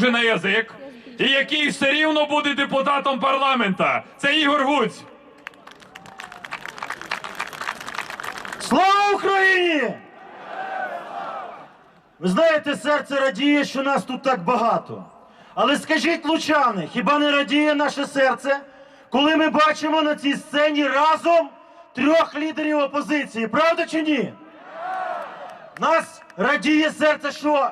вже на язик, і який все рівно буде депутатом парламента. Це Ігор Гуць. Слава Україні! Ви знаєте, серце радіє, що нас тут так багато. Але скажіть, лучани, хіба не радіє наше серце, коли ми бачимо на цій сцені разом трьох лідерів опозиції? Правда чи ні? Нас радіє серце, що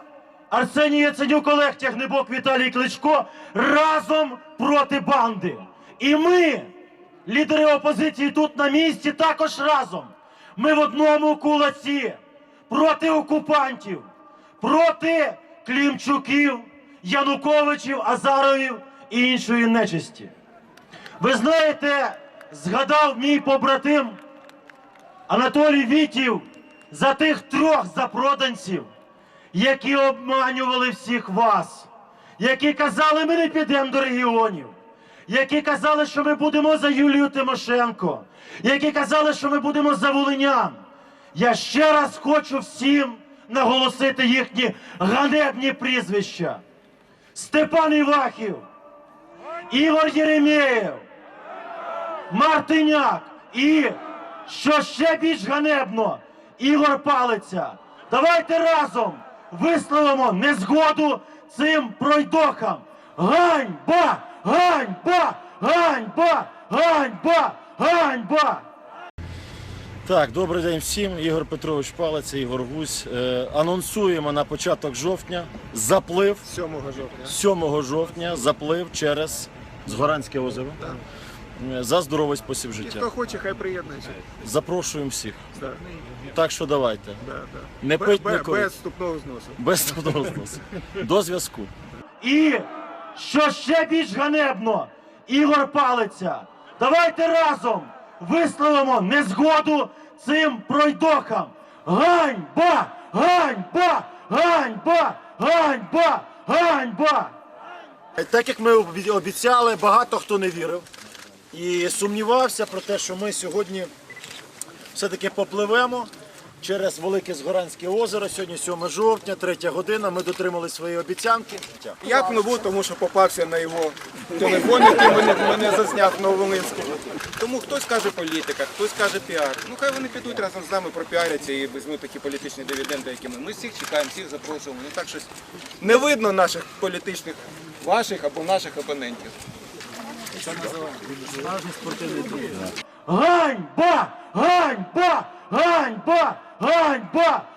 Арсеній Яценюк, Олег Тягнебок, Віталій Кличко разом проти банди. І ми, лідери опозиції тут на місці, також разом. Ми в одному кулаці проти окупантів, проти Клімчуків, Януковичів, Азаровів і іншої нечисті. Ви знаєте, згадав мій побратим Анатолій Вітів за тих трьох запроданців, які обманювали всіх вас, які казали, ми не підемо до регіонів, які казали, що ми будемо за Юлію Тимошенко, які казали, що ми будемо за Волинян. Я ще раз хочу всім наголосити їхні ганебні прізвища. Степан Івахів, Ігор Єремєєв, Мартиняк і, що ще більш ганебно, Ігор Палиця. Давайте разом висловимо незгоду цим пройдохам. Ганьба! Ганьба! Ганьба! Ганьба! Ганьба! Так, добрий день всім. Ігор Петрович Палець, Ігор Гусь. Е, анонсуємо на початок жовтня заплив 7 жовтня. 7 жовтня, заплив через Згоранське озеро е, за здоровий спосіб І життя. хто хоче, хай приєднується. Запрошуємо всіх. Да, Так що давайте. да, да. Не пить, бе- не без вступного зносу. Без вступного зносу. До зв'язку. І що ще більш ганебно, Ігор Палиця. Давайте разом висловимо незгоду цим пройдохам. Ганьба! Ганьба! Ганьба! Ганьба! Ганьба! Так як ми обі- обіцяли, багато хто не вірив і сумнівався про те, що ми сьогодні все-таки попливемо через Велике Згоранське озеро. Сьогодні 7 жовтня, 3 година. Ми дотримали свої обіцянки. Я пливу, тому що попався на його телефон, який мене, мене засняв в Нововолинську. Тому хтось каже політика, хтось каже піар. Ну хай вони підуть разом з нами пропіаряться і візьмуть такі політичні дивіденди, які ми. Ми всіх чекаємо, всіх запрошуємо. Ну так щось не видно наших політичних, ваших або наших опонентів. Ганьба! Ганьба! Ганьба! Ганьба!